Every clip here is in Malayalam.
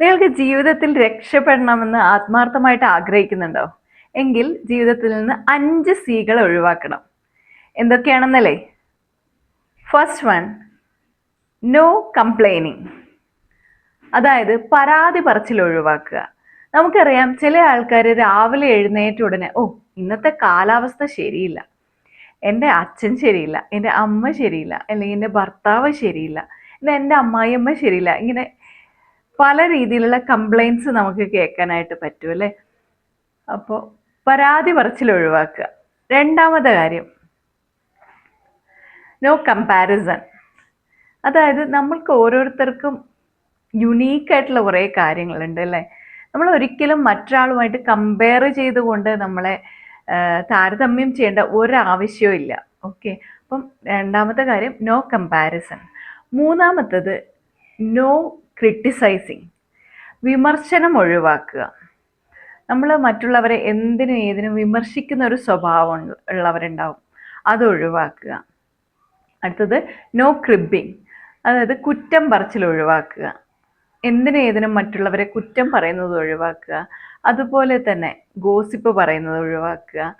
നിങ്ങൾക്ക് ജീവിതത്തിൽ രക്ഷപ്പെടണമെന്ന് ആത്മാർത്ഥമായിട്ട് ആഗ്രഹിക്കുന്നുണ്ടോ? എങ്കിൽ ജീവിതത്തിൽ നിന്ന് അഞ്ച് സീകൾ ഒഴിവാക്കണം. എന്തൊക്കെയാണെന്നല്ലേ? ഫസ്റ്റ് വൺ നോ കംപ്ലൈനിങ് അതായത് പരാതി പറച്ചിൽ ഒഴിവാക്കുക. നമുക്കറിയാം ചില ആൾക്കാർ രാവിലെ എഴുന്നേറ്റ ഉടനെ ഓ ഇന്നത്തെ കാലാവസ്ഥ ശരിയില്ല. എന്റെ അച്ഛൻ ശരിയില്ല. എന്റെ അമ്മ ശരിയില്ല. അല്ലെങ്കിൽ എന്റെ ഭർത്താവ് ശരിയില്ല. എന്റെ അമ്മായിയമ്മ ശരിയില്ല. ഇങ്ങനെ പല രീതിയിലുള്ള കംപ്ലൈന്റ്സ് നമുക്ക് കേൾക്കാനായിട്ട് പറ്റും അല്ലേ? അപ്പോൾ പരാതി പറച്ചിൽ ഒഴിവാക്കുക. രണ്ടാമത്തെ കാര്യം നോ കമ്പാരിസൺ അതായത് നമ്മൾക്ക് ഓരോരുത്തർക്കും യുണീക്കായിട്ടുള്ള കുറേ കാര്യങ്ങളുണ്ട് അല്ലേ? നമ്മൾ ഒരിക്കലും മറ്റൊരാളുമായിട്ട് കമ്പയർ ചെയ്തുകൊണ്ട് നമ്മളെ താരതമ്യം ചെയ്യേണ്ട ഒരാവശ്യവും ഇല്ല. ഓക്കെ അപ്പം രണ്ടാമത്തെ കാര്യം നോ കമ്പാരിസൺ മൂന്നാമത്തത് നോ ക്രിട്ടിസൈസിങ് വിമർശനം ഒഴിവാക്കുക. നമ്മൾ മറ്റുള്ളവരെ എന്തിനും ഏതിനും വിമർശിക്കുന്ന ഒരു സ്വഭാവം ഉള്ള- ഉള്ളവരുണ്ടാവും. അത് ഒഴിവാക്കുക. അടുത്തത് നോ ക്രിബിങ് അതായത് കുറ്റം പറച്ചിൽ ഒഴിവാക്കുക. ഏതിനും മറ്റുള്ളവരെ കുറ്റം പറയുന്നത് ഒഴിവാക്കുക. അതുപോലെ തന്നെ ഗോസിപ്പ് പറയുന്നത് ഒഴിവാക്കുക.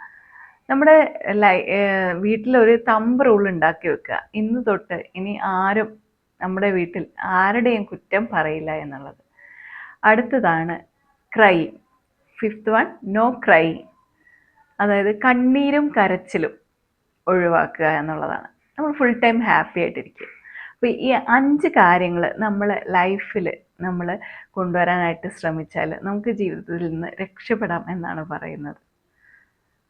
നമ്മുടെ ലൈ വീട്ടിലൊരു തമ്പ് റൂൾ ഉണ്ടാക്കി വെക്കുക. ഇന്ന് തൊട്ട് ഇനി ആരും നമ്മുടെ വീട്ടിൽ ആരുടെയും കുറ്റം പറയില്ല എന്നുള്ളത്. അടുത്തതാണ് cry fifth one no cry അതായത് കണ്ണീരും കരച്ചിലും ഒഴിവാക്കുക എന്നുള്ളതാണ്. നമ്മൾ ഫുൾ ടൈം ഹാപ്പി ആയിട്ടിരിക്കുക. അപ്പോൾ ഈ അഞ്ച് കാര്യങ്ങൾ നമ്മൾ ലൈഫിൽ നമ്മൾ കൊണ്ടുവരാനായിട്ട് ശ്രമിച്ചാൽ നമുക്ക് ജീവിതത്തിൽ നിന്ന് രക്ഷപ്പെടാം എന്നാണ് പറയുന്നത്.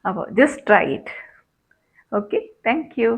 അപ്പോൾ just try it okay thank you